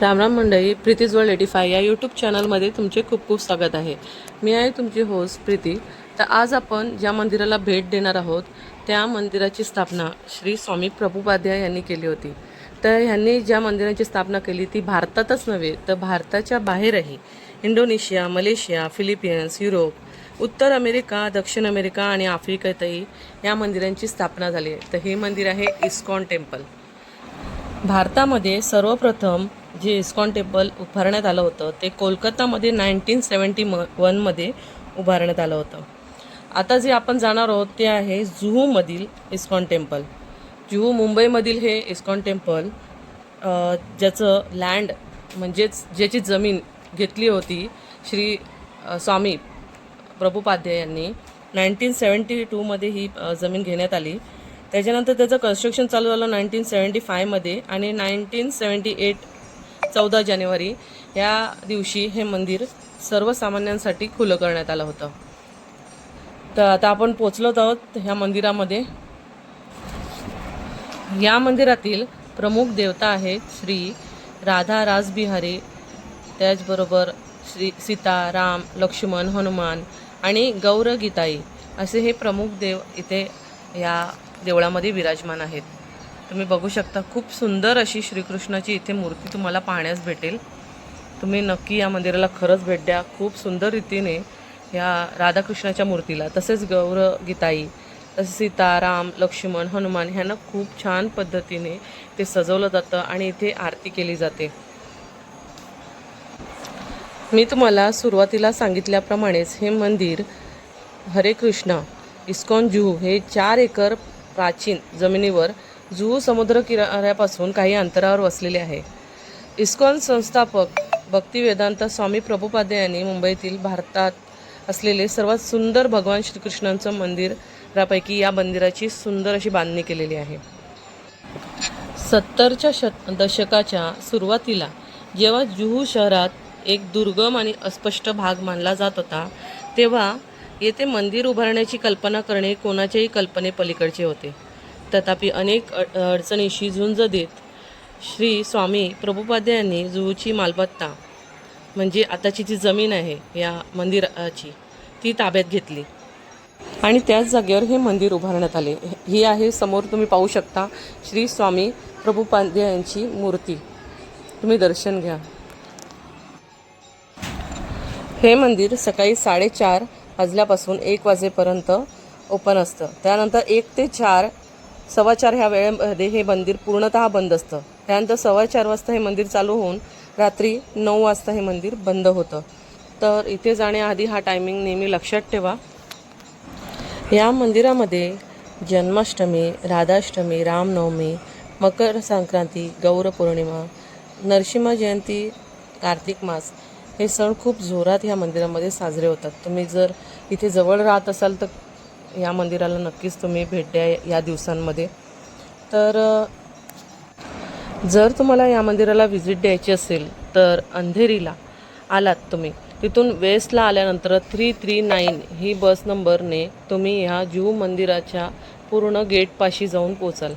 रामराम मंडळी Preeti's world eighty five या यूट्यूब चॅनलमध्ये तुमचे खूप खूप स्वागत आहे. मी आहे तुमची होस्ट प्रीती. तर आज आपण ज्या मंदिराला भेट देणार आहोत त्या मंदिराची स्थापना श्री स्वामी प्रभुपाध्याय यांनी केली होती. तर ह्यांनी ज्या मंदिराची स्थापना केली ती भारतातच नव्हे तर भारताच्या बाहेरही. इंडोनेशिया मलेशिया फिलिपिन्स युरोप उत्तर अमेरिका दक्षिण अमेरिका आणि आफ्रिकेतही या मंदिरांची स्थापना झाली आहे. तर हे मंदिर आहे इस्कॉन टेम्पल. भारतामध्ये सर्वप्रथम जे इस्कॉन टेम्पल उभारण्यात आलं होतं ते कोलकातामध्ये नाईन्टीन सेवन्टी म वनमध्ये उभारण्यात आलं होतं. आता जे आपण जाणार आहोत ते आहे जुहूमधील इस्कॉन टेम्पल. जुहू मुंबईमधील हे इस्कॉन टेम्पल ज्याचं लँड म्हणजेच ज्याची जमीन घेतली होती श्री स्वामी प्रभुपाध्याय यांनी नाईन्टीन सेवन्टी टूमध्ये ही जमीन घेण्यात आली. त्याच्यानंतर त्याचं कन्स्ट्रक्शन चालू झालं नाईन्टीन सेवन्टी फायमध्ये आणि नाईन्टीन सेवन्टी एट चौदा जानेवारी या दिवशी हे मंदिर सर्वसामान्यांसाठी खुलं करण्यात आलं होतं. तर आता आपण पोचलो आहोत ह्या मंदिरामध्ये. या मंदिरातील प्रमुख देवता आहेत श्री राधा राजबिहारी त्याचबरोबर श्री सीता राम लक्ष्मण हनुमान आणि गौरगीताई असे हे प्रमुख देव इथे या देवळामध्ये विराजमान आहेत. तुम्ही बघू शकता खूप सुंदर अशी श्रीकृष्णाची इथे मूर्ती तुम्हाला पाहण्यास भेटेल. तुम्ही नक्की या मंदिराला खरंच भेट द्या. खूप सुंदर रीतीने या राधाकृष्णाच्या मूर्तीला तसेच गौर गीताई तसेच सीता राम लक्ष्मण हनुमान ह्यांना खूप छान पद्धतीने ते सजवलं जातं आणि इथे आरती केली जाते. मी तुम्हाला सुरुवातीला सांगितल्याप्रमाणेच हे मंदिर हरे कृष्ण इस्कॉन जुहू हे चार एकर प्राचीन जमिनीवर जुहू समुद्र किनाऱ्यापासून काही अंतरावर वसलेले आहे. इस्कॉन संस्थापक भक्तिवेदांत स्वामी प्रभुपादे यांनी मुंबईतील भारतात असलेले सर्वात सुंदर भगवान श्रीकृष्णांचं मंदिरापैकी या मंदिराची सुंदर अशी बांधणी केलेली आहे. सत्तरच्या शत दशकाच्या सुरुवातीला जेव्हा जुहू शहरात एक दुर्गम आणि अस्पष्ट भाग मानला जात होता तेव्हा येथे मंदिर उभारण्याची कल्पना करणे कोणाच्याही कल्पनेपलीकडचे होते. तथापि अनेक अड अडचणीशी झुंज देत श्री स्वामी प्रभुपाद्यांनी जुहूची मालमत्ता म्हणजे आताची जी जमीन आहे या मंदिराची ती ताब्यात घेतली. आणि त्याच जागेवर हे मंदिर उभारण्यात आले. ही आहे समोर तुम्ही पाहू शकता श्री स्वामी प्रभुपाद्या यांची मूर्ती. तुम्ही दर्शन घ्या. हे मंदिर सकाळी साडेचार वाजल्यापासून एक वाजेपर्यंत ओपन असतं. त्यानंतर एक ते चार सव्वा चार ह्या वेळेमध्ये हे मंदिर पूर्णतः बंद असतं. त्यानंतर सव्वा चार वाजता हे मंदिर चालू होऊन रात्री नऊ वाजता हे मंदिर बंद होतं. तर इथे जाण्याआधी हा टायमिंग नेहमी लक्षात ठेवा. या मंदिरामध्ये जन्माष्टमी राधाष्टमी रामनवमी मकर संक्रांती गौरपौर्णिमा नरसिंह जयंती कार्तिक मास हे सण खूप जोरात ह्या मंदिरामध्ये साजरे होतात. तुम्ही जर इथे जवळ राहत असाल तर या मंदिराला नक्कीच तुम्ही भेट द्या या दिवसांमध्ये. तर जर तुम्हाला या मंदिराला व्हिजिट द्यायची असेल तर अंधेरीला आलात तुम्ही. तिथून वेस्टला आल्यानंतर थ्री थ्री नाईन ही बस नंबरने तुम्ही ह्या जुहू मंदिराच्या पूर्ण गेटपाशी जाऊन पोचाल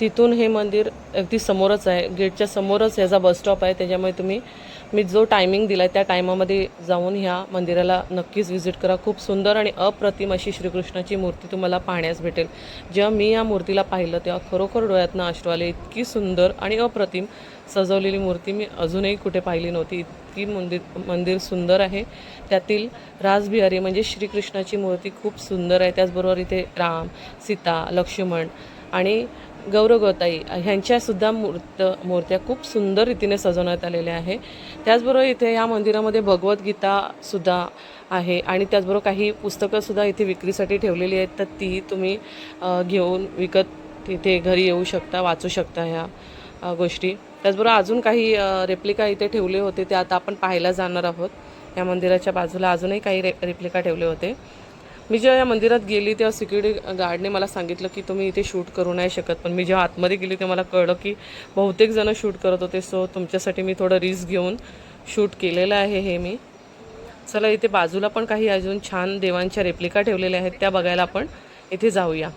तिथून हे मंदिर अगदी समोरच आहे. गेटच्या समोरच ह्याचा बस स्टॉप आहे. त्याच्यामुळे तुम्ही मी जो टायमिंग दिला आहे त्या टायमामध्ये जाऊन ह्या मंदिराला नक्कीच व्हिजिट करा. खूप सुंदर आणि अप्रतिम अशी श्रीकृष्णाची मूर्ती तुम्हाला पाहण्यास भेटेल. जेव्हा मी या मूर्तीला पाहिलं तेव्हा खरोखर डोळ्यातनं अश्रू आले. इतकी सुंदर आणि अप्रतिम सजवलेली मूर्ती मी अजूनही कुठे पाहिली नव्हती. इतकी मंदिर मंदिर सुंदर आहे. त्यातील राजबिहारी म्हणजे श्रीकृष्णाची मूर्ती खूप सुंदर आहे. त्याचबरोबर इथे राम सीता लक्ष्मण आणि गौरवताई ह्यांच्यासुद्धा मूर्त मूर्त्या खूप सुंदर रीतीने सजवण्यात आलेल्या आहे त्याचबरोबर इथे या मंदिरामध्ये भगवद्गीतासुद्धा आहे आणि त्याचबरोबर काही पुस्तकंसुद्धा इथे विक्रीसाठी ठेवलेली आहेत. तर ती तुम्ही घेऊन विकत तिथे घरी येऊ शकता वाचू शकता ह्या गोष्टी. त्याचबरोबर अजून काही रेप्लिका इथे ठेवले होते ते आता आपण पाहायला जाणार आहोत. या मंदिराच्या बाजूला अजूनही काही रे रेप्लिका ठेवले होते. मी जेव्हा या मंदिरात गेली तेव्हा सिक्युरिटी गार्डने मला सांगितलं की तुम्ही इथे शूट करू नाही शकत. पण मी जेव्हा आतमध्ये गेली तेव्हा मला कळलं की बहुतेक जणं शूट करत होते. सो तुमच्यासाठी मी थोडं रिस्क घेऊन शूट केलेलं आहे हे मी. चला इथे बाजूला पण काही अजून छान देवांच्या रेप्लिका ठेवलेल्या आहेत. त्या बघायला आपण इथे जाऊया.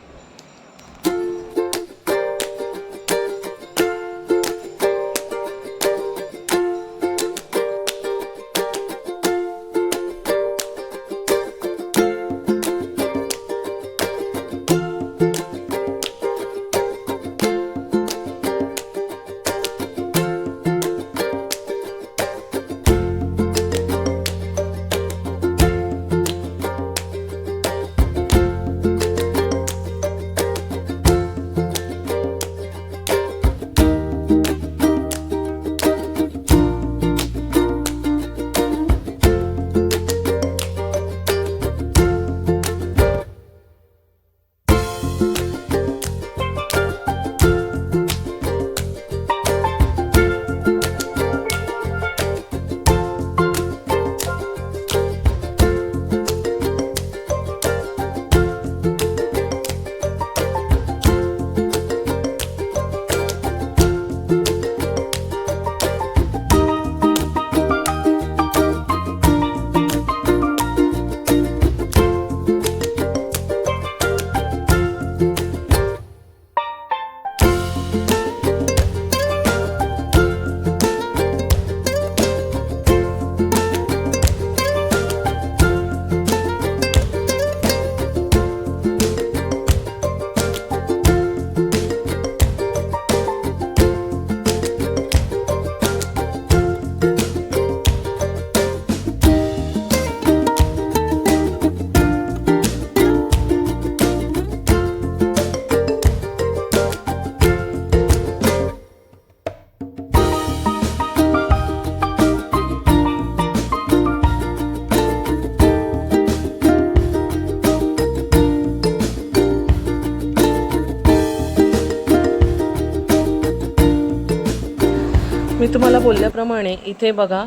मी तुम्हाला बोलल्याप्रमाणे इथे बघा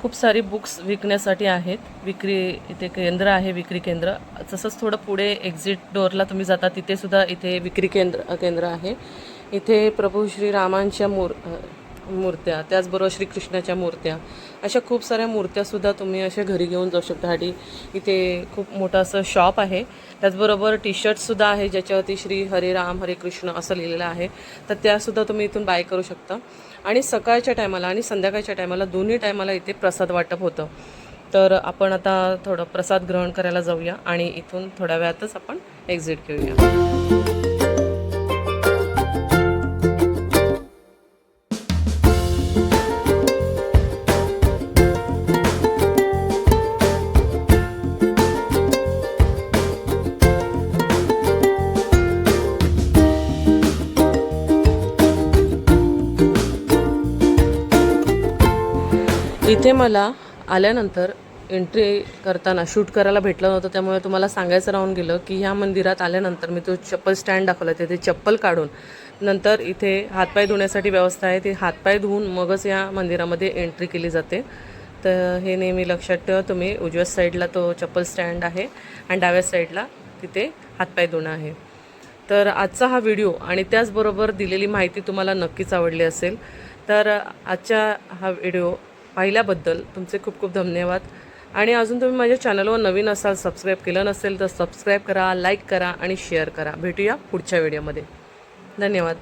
खूप सारी बुक्स विकण्यासाठी आहेत. विक्री इथे केंद्र आहे विक्री केंद्र. तसंच थोडं पुढे एक्झिट डोअरला तुम्ही जाता तिथेसुद्धा इथे विक्री केंद्र केंद्र आहे. इथे प्रभू श्रीरामांच्या मूर मूर्त्या त्याचबरोबर श्रीकृष्णाच्या मूर्त्या. अशा खूप साऱ्या मूर्त्यासुद्धा तुम्ही अशा घरी घेऊन जाऊ शकता. साठी इथे खूप मोठं असं शॉप आहे. त्याचबरोबर टी शर्टसुद्धा आहे ज्याच्यावरती श्री हरे राम हरे कृष्ण असं लिहिलेलं आहे. तर त्यासुद्धा तुम्ही इथून बाय करू शकता. आणि सकाळच्या टायमाला आणि संध्याकाळच्या टायमाला दोन्ही टायमाला इथे प्रसाद वाटप होतं. तर आपण आता थोडं प्रसाद ग्रहण करायला जाऊया आणि इथून थोड्या वेळातच आपण एक्झिट घेऊया. इथे मला आल्यानंतर एंट्री करताना शूट करायला भेटलं नव्हतं त्यामुळे तुम्हाला सांगायचं राहून गेलं की ह्या मंदिरात आल्यानंतर मी तो चप्पल स्टँड दाखवला तिथे चप्पल काढून. नंतर इथे हातपाय धुण्यासाठी व्यवस्था आहे ती हातपाय धुवून मगच या मंदिरामध्ये एंट्री केली जाते. तर हे नेहमी लक्षात ठेवा तुम्ही उजव्या साईडला तो चप्पल स्टँड आहे आणि डाव्या साईडला तिथे हातपाय धुणं आहे. तर आजचा हा व्हिडिओ आणि त्याचबरोबर दिलेली माहिती तुम्हाला नक्कीच आवडली असेल. तर आजच्या हा व्हिडिओ पाहिल्याबद्दल तुमचे खूप खूप धन्यवाद. आणि अजून तुम्ही माझ्या चॅनलवर नवीन असाल सबस्क्राईब केलं नसेल तर सबस्क्राईब करा लाईक करा आणि शेअर करा. भेटूया पुढच्या व्हिडिओमध्ये धन्यवाद.